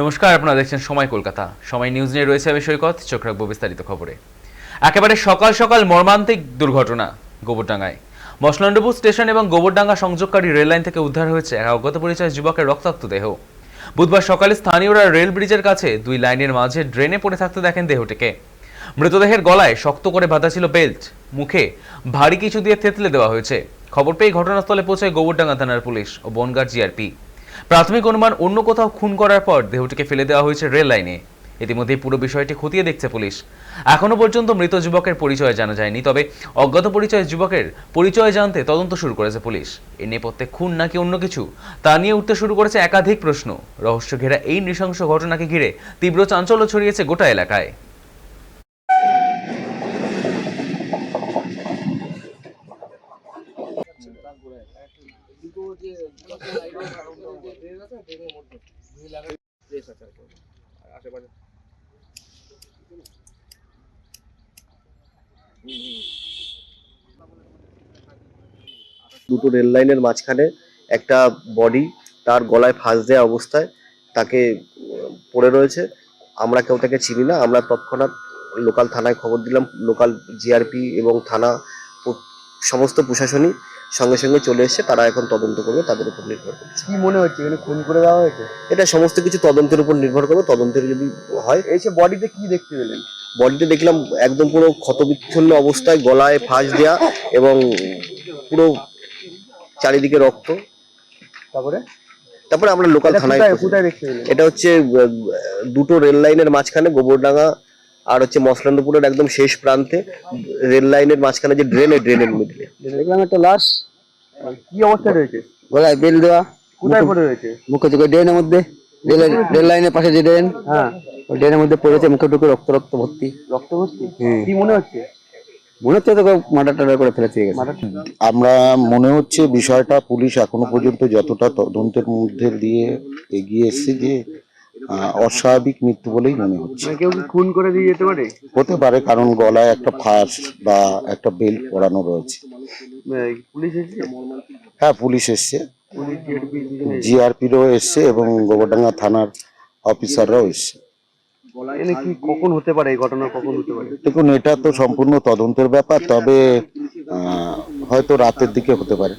নমস্কার, আপনারা দেখছেন সময় কলকাতা। সময় নিউজ নিয়ে রয়েছে আমি সৈকত, চোখ রাখব বিস্তারিত খবরে। একেবারে সকাল সকাল মর্মান্তিক দুর্ঘটনা গোবরডাঙ্গায়। মসলন্ডপুর স্টেশন এবং গোবরডাঙ্গা সংযোগকারী রেল লাইন থেকে উদ্ধার হয়েছে এক অজ্ঞাত পরিচয় যুবকের রক্তাক্ত দেহ। বুধবার সকালে স্থানীয়রা রেল ব্রিজের কাছে দুই লাইনের মাঝে ড্রেনে পড়ে থাকতে দেখেন দেহটিকে। মৃতদেহের গলায় শক্ত করে বাঁধা ছিল বেল্ট, মুখে ভারী কিছু দিয়ে থেতলে দেওয়া হয়েছে। খবর পেয়ে ঘটনাস্থলে পৌঁছায় গোবরডাঙ্গা থানার পুলিশ ও বনগাঁ জিআরপি প্রাথমিক অনুমান অন্য কোথাও খুন করার পর দেহটিকে ফেলে দেওয়া হয়েছে রেল লাইনে। ইতিমধ্যে পুরো বিষয়টি খতিয়ে দেখছে পুলিশ। এখনও পর্যন্ত মৃত যুবকের পরিচয় জানা যায়নি, তবে অজ্ঞাত পরিচয় যুবকের পরিচয় জানতে তদন্ত শুরু করেছে পুলিশ। এ নেপথ্যে খুন নাকি অন্য কিছু? তা নিয়ে উঠতে শুরু করেছে একাধিক প্রশ্ন। রহস্য ঘেরা এই নৃশংস ঘটনাকে ঘিরে তীব্র চাঞ্চল্য ছড়িয়েছে গোটা এলাকায়। দুটো রেল লাইনের মাঝখানে একটা বডি, তার গলায় ফাঁস দেওয়া অবস্থায় তাকে পড়ে রয়েছে। আমরা কেউ তাকে চিনি না, আমরা তৎক্ষণাৎ লোকাল থানায় খবর দিলাম। লোকাল জিআরপি এবং থানা সমস্ত প্রশাসনই সঙ্গে সঙ্গে চলে এসে তারা এখন তদন্ত করবে তাদের উপর নির্ভর করছে। কি মনে হচ্ছে? এখানে খুন করে দেওয়া হয়েছে? এটা সমস্ত কিছু তদন্তের উপর নির্ভর করবে তদন্তের যদি হয়। এই এসে বডিতে কি দেখতে পেলেন? বডিতে দেখলাম একদম পুরো ক্ষতবিচ্ছন্ন অবস্থায় গলায় ফাঁস দেওয়া এবং পুরো চারিদিকে রক্ত। তারপরে? তারপরে আমরা লোকাল থানায় এটা হচ্ছে দুটো রেল লাইনের মাঝখানে গোবরডাঙ্গা আর হচ্ছে মসলান্দপুরের একদম শেষ প্রান্তে রেল লাইনের মাঝখানে যে ড্রেন ড্রেনের মিডলে। দেখলাম একটা লাশ। কি অবস্থা রয়েছে? গলায় বেল দেওয়া। কোথায় পড়ে রয়েছে? মুখে চোখে ড্রেনের মধ্যে। রেলের রেল লাইনের পাশে যে ড্রেন হ্যাঁ। ওই ড্রেনের মধ্যে পড়েছে মুখে টুকে রক্ত রক্ত ভর্তি। রক্ত ভর্তি? কি মনে হচ্ছে? মনে হচ্ছে তো মার্ডার টাডার করে ফেলে দিয়ে গেছে। আমরা মনে হচ্ছে বিষয়টা পুলিশ এখনও পর্যন্ত যতটা তদন্তের মধ্যে দিয়ে এগিয়ে এসছে যে অস্বাভাবিক মৃত্যু বলেই মনে হচ্ছে। মানে কেউ খুন করে দিয়ে যেতে পারে? হতে পারে কারণ গলায় একটা ফাঁস বা একটা বেল্ট পরানো রয়েছে। এই, পুলিশ এসেছে? হ্যাঁ পুলিশ এসছে। জিআরপিরও এসছে এবং গোবরডাঙ্গা থানার অফিসাররাও এসছে। কি কখন হতে পারে? এই ঘটনা কখন হতে পারে? দেখুন এটা তো সম্পূর্ণ তদন্তের ব্যাপার তবে হয়তো রাতের দিকে হতে পারে।